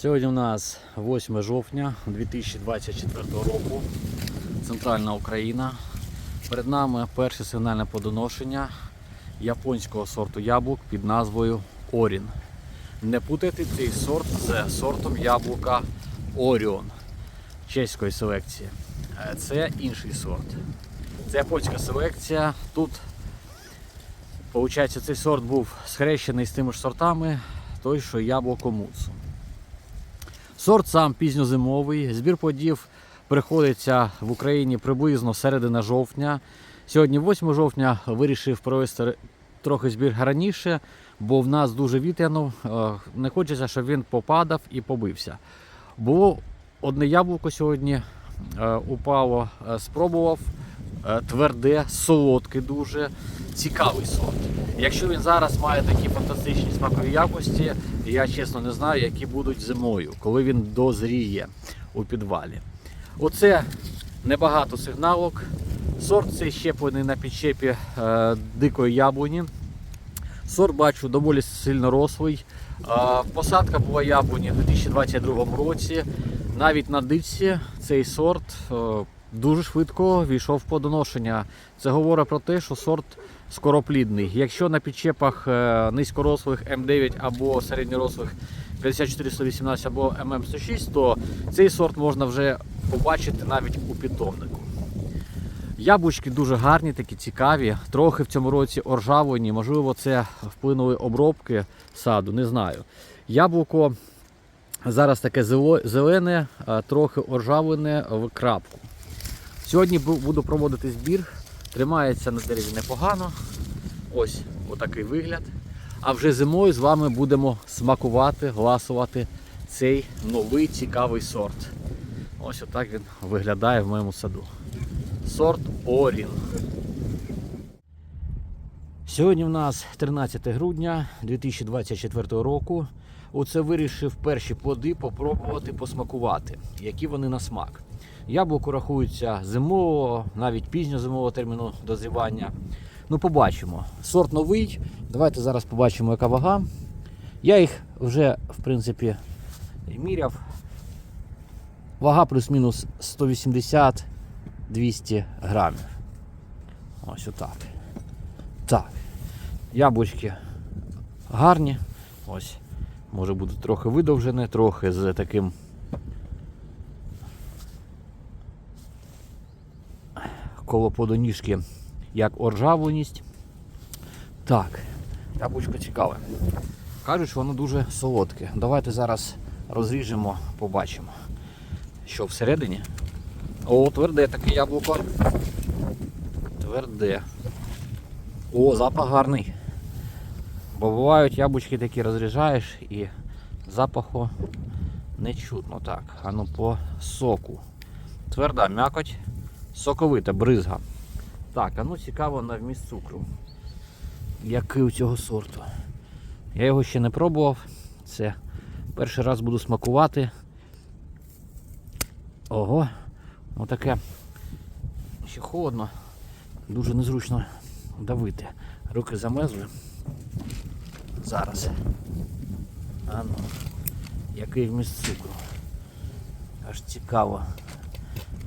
Сьогодні у нас 8 жовтня 2024 року. Центральна Україна. Перед нами перше сигнальне плодоношення японського сорту яблук під назвою Орін. Не путайте цей сорт з сортом яблука Оріон чеської селекції. Е, Це інший сорт. Це японська селекція. Тут, виходить, цей сорт був схрещений з тими ж сортами, той, що яблуко Муцу. Сорт сам пізньозимовий. Збір плодів приходиться в Україні приблизно середина жовтня. Сьогодні, 8 жовтня, вирішив провести трохи збір раніше, бо в нас дуже вітряно. е, Не хочеться, щоб він попадав і побився. Було одне яблуко сьогодні е, упало, е, спробував. Е, Тверде, солодке дуже, цікавий сорт. Якщо він зараз має такі фантастичні смакові якості, я чесно не знаю, які будуть зимою, коли він дозріє у підвалі. Оце небагато сигналок. Сорт цей щеплений на підщепі е, дикої яблуні. Сорт бачу доволі сильно рослий. Е, Посадка була яблуні в 2022 році. Навіть на дичці цей сорт е, дуже швидко війшов в плодоношення. Це говорить про те, що сорт скороплідний. Якщо на підчепах е, низькорослих М9 або середньорослих 5418 або ММ106, то цей сорт можна вже побачити навіть у питомнику. Яблучки дуже гарні, такі цікаві. Трохи в цьому році оржавлені. Можливо, це вплинули обробки саду, не знаю. Яблуко зараз таке зелене, трохи оржавлене в крапку. Сьогодні буду проводити збір. Тримається на дереві непогано. Ось отакий вигляд. А вже зимою з вами будемо смакувати, гласувати цей новий цікавий сорт. Ось отак він виглядає в моєму саду. Сорт Орін. Сьогодні в нас 13 грудня 2024 року. Оце вирішив перші плоди попробувати посмакувати, які вони на смак. Яблуко рахується зимового, навіть пізньозимового терміну дозрівання. Ну, побачимо. Сорт новий. Давайте зараз побачимо, яка вага. Я їх вже, в принципі, міряв. Вага плюс-мінус 180-200 грамів. Ось отак. Так. Яблучки гарні. Ось. Може бути трохи видовжене, трохи з таким коло подоніжки, як оржавленість. Так, яблучко цікаве. Кажуть, що воно дуже солодке. Давайте зараз розріжемо, побачимо. Що всередині? О, тверде таке яблуко. Тверде. О, запах гарний. Бо бувають яблучки такі розріжаєш і запаху не чутно так. А ну по соку. Тверда м'якоть, соковита бризга. Так, а ну цікаво на вміст цукру. Який у цього сорту. Я його ще не пробував. Це перший раз буду смакувати. Ого, отаке. Ще холодно, дуже незручно давити. Руки замерзли. Зараз. А ну, який вміст цукру. Аж цікаво.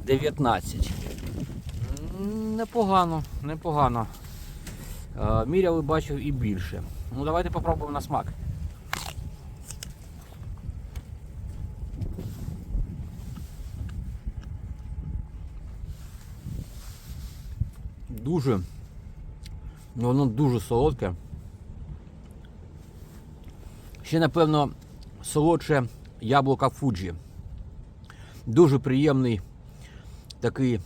19. Непогано, непогано. Е, Міряли, бачив і більше. Ну давайте попробуємо на смак. Дуже, воно дуже солодке. Ще, напевно, солодше яблука Фуджі. Дуже приємний такий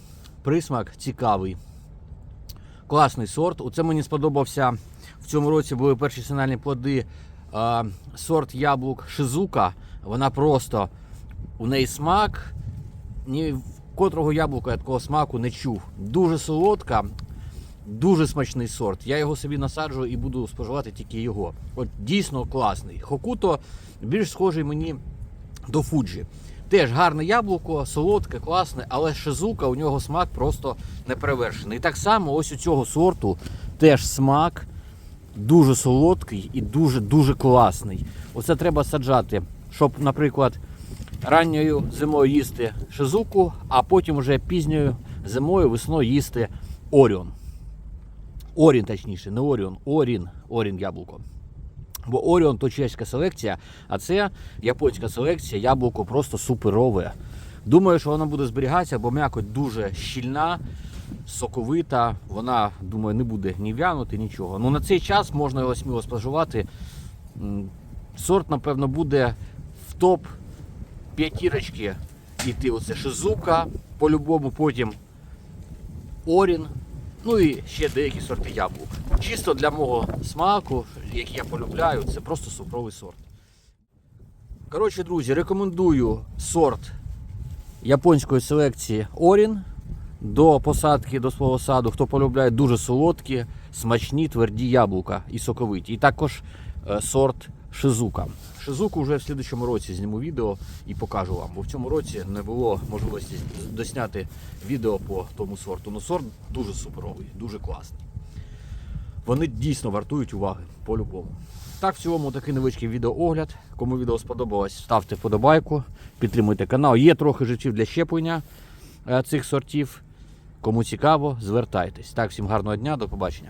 присмак, цікавий. Класний сорт. Оце мені сподобався. В цьому році були перші сигнальні плоди. Сорт яблук Шизука. Вона просто у неї смак. Ні котрого яблука я такого смаку не чув. Дуже солодка, дуже смачний сорт. Я його собі насаджую і буду споживати тільки його. От дійсно класний. Хокуто більш схожий мені до Фуджі. Теж гарне яблуко, солодке, класне, але шизука у нього смак просто неперевершений. І так само ось у цього сорту теж смак дуже солодкий і дуже-дуже класний. Оце треба саджати щоб, наприклад, ранньою зимою їсти шизуку, а потім вже пізньою зимою весною їсти Оріон. Орін, точніше, не Оріон, Орін, Орін яблуко. Бо Оріон то чеська селекція, а це японська селекція, яблуко просто суперове. Думаю, що воно буде зберігатися, бо м'якоть дуже щільна, соковита. Вона, думаю, не буде ні в'янути, нічого. Ну на цей час можна його сміло споживати. Сорт, напевно, буде в топ п'ятірочки йти. Оце Шизука, по-любому, потім Орін. Ну і ще деякі сорти яблук. Чисто для мого смаку, який я полюбляю, це просто супровий сорт. Коротше, друзі, рекомендую сорт японської селекції Орін до посадки до свого саду. Хто полюбляє дуже солодкі, смачні, тверді яблука і соковиті. І також е, сорт Шизука. Шизуку вже в слідчому році зніму відео і покажу вам, бо в цьому році не було можливості досняти відео по тому сорту. Ну сорт дуже суперовий, дуже класний. Вони дійсно вартують уваги по-любому. Так, в цілому такий невеличкий відеоогляд. Кому відео сподобалось, ставте вподобайку, підтримуйте канал. Є трохи життів для щеплення е, цих сортів. Кому цікаво, звертайтесь. Так, всім гарного дня, до побачення.